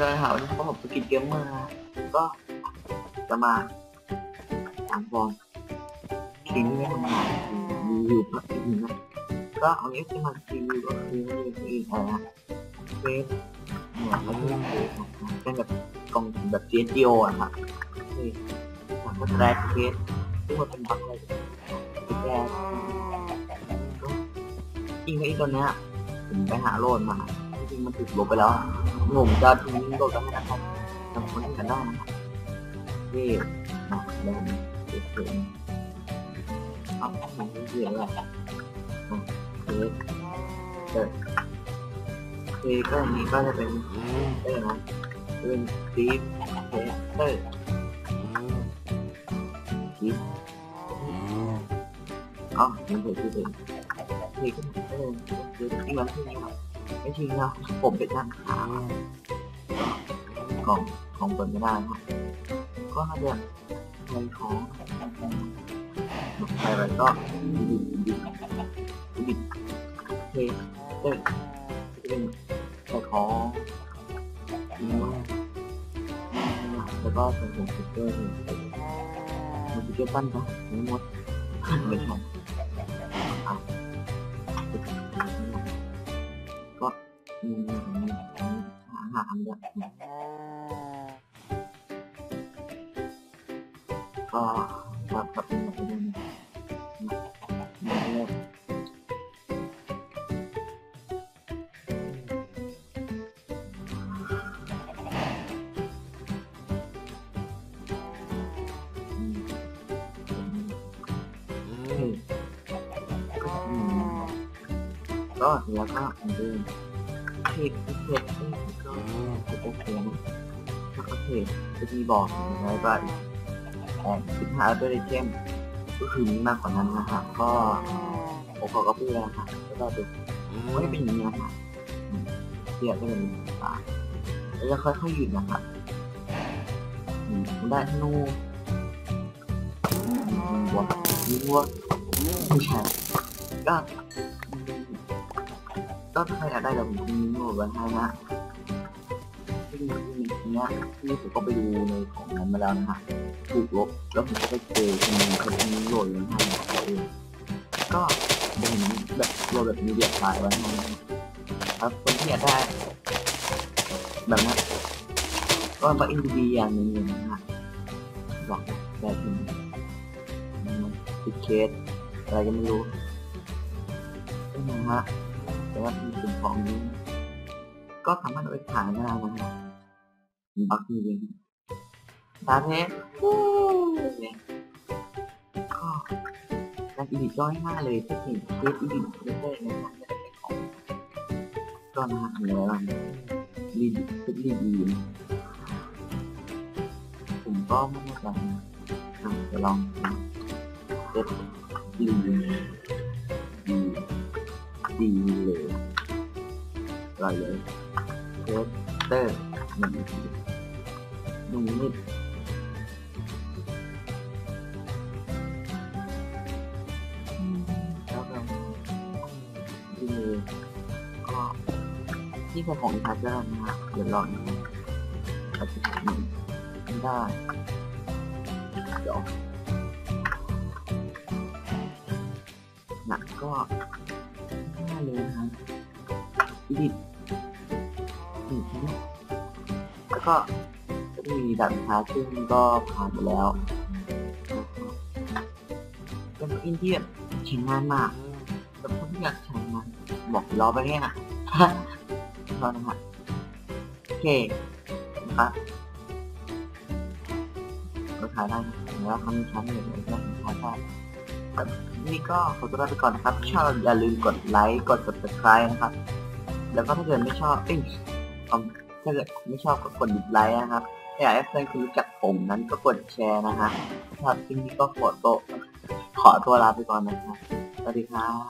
กันนะครับวันนี้ก็ผมสกิดเกมเมอร์นะก็จะมาถามฟองสิ่งไม่ทำงานรีวิวพระอีกนะก็เอางี้ที่มารีวิวก็คือรีวิวอีกอะไรนะเฟสเนี่ยแล้วก็เฟสเป็นแบบกล่องแบบ CSGO อะครับนี่หลังก็แรกเฟสซึ่งมันเป็นบั๊กอะไรเป็นแรกก็จริงๆไอ้ตัวเนี้ยผมไปหาโลดมา ริงมันถูกลบไปแล้วอะผมจะทิ้งโลกันให้นะครับจำคนกันได้นะครับที่นะแล้วผมเก็บเสียงเอาของที่เสียงเลยอะเคสเออเคก็อันนี้ก็จะเป็นเออนะเป็นซีฟเคสเตอร์ซีฟอ๋อมันเป็นชื่อเองเคสก็เหมือนเดิมคือที่มันที่นี่ครับ ไม่จริงนะผมเป็นด้านขากล่องของเปิดไม่ได้ครับก็น่าจะเงินของใครไปก็ดิบดิบดิบเทเต้จะเป็นใส่ของแล้วก็ใส่หัวสติ๊กเกอร์หัวสติ๊กเกอร์ปั้นปะไม่หมดไม่ใช่ หาหาอันเดียวก็แบบแบบนี้แบบนี้เริ่มก็แล้วก็เหมือนเดิม เพจเพจก็โอเคนะแล้วก็เพจจะมีบอกอะไรบ้างแต่สินค้าด้วยเทมก็คือมีมากกว่านั้นนะครับก็ผมขอก็พูดแล้วนะครับแล้วก็ดูไม่ได้เป็นอย่างนี้นะครับเสียก็เป็นตาแล้วจะค่อยๆหยุดนะครับได้ธนูวัววัวผู้ชายก็ ก็ใครอยากได้แบบนี้โหมดไว้ให้นะที่นี่ที่นี้ที่ผมก็ไปดูในของนั้นมาแล้วนะฮะถูกลบแล้วผมก็เจอคนนึงเขาทิ้งโหลดไว้ให้ตัวเองก็ผมแบบโหลดแบบมีเดียไฟล์ไว้ให้ครับคนที่อยากได้แบบนั้นก็มาอินดีอย่างหนึ่งนะฮะบอกได้ที่ติดเคสอะไรก็ไม่รู้นะฮะ แต่ว่าที่สิ่งของนี้ ก็สามารถเอาไปขายได้นะครับมีบัคจริงๆตาเทสเนี่ยก็การอีดิทก็ง่ายเลยถ้าเห็นเคสอีดิทไม่ได้นะครับไม่ได้เป็นของก็นะฮะเหลือรีดีเป็นรีดีผมก็ไม่แน่ใจจะลองเซตรีดี ดีดีเลยอร่อยเลยเทสเตอร์หนึ่งหนึ่งนิดแล้วก็ที่มือก็ที่เป็นของชาร์เจอร์นะเดี๋ยวลองอาจจะหนึ่ได้เดี๋ยวหนักก็ ง่าเลยนะครับดิดดิดนะแล้วก็มีดับชาซึ่งก็ผ่านไปแล้วเป็นอินเดียใช้งานมากแต่คนที่อยากใช้งานบอกรอไปเนี่ยนะรอนะครับโอเคนะครับก็ถ่ายได้แล้วคำชั้นหนึ่งแล้วก็ถ่ายได้ นี่ก็ขอตัวลาไปก่อนนะครับชอบอย่าลืมกดไลค์กด subscribe นะครับ แล้วก็ถ้าเกิดไม่ชอบเอ้ยถ้าเกิดไม่ชอบก็กดดิสไลค์นะครับถ้าอยากให้เพื่อนคุณรู้จักผมนั้นก็กดแชร์นะฮะถ้าทีนี้ก็ขอตัวขอตัวลาไปก่อนนะครับสวัสดีครับ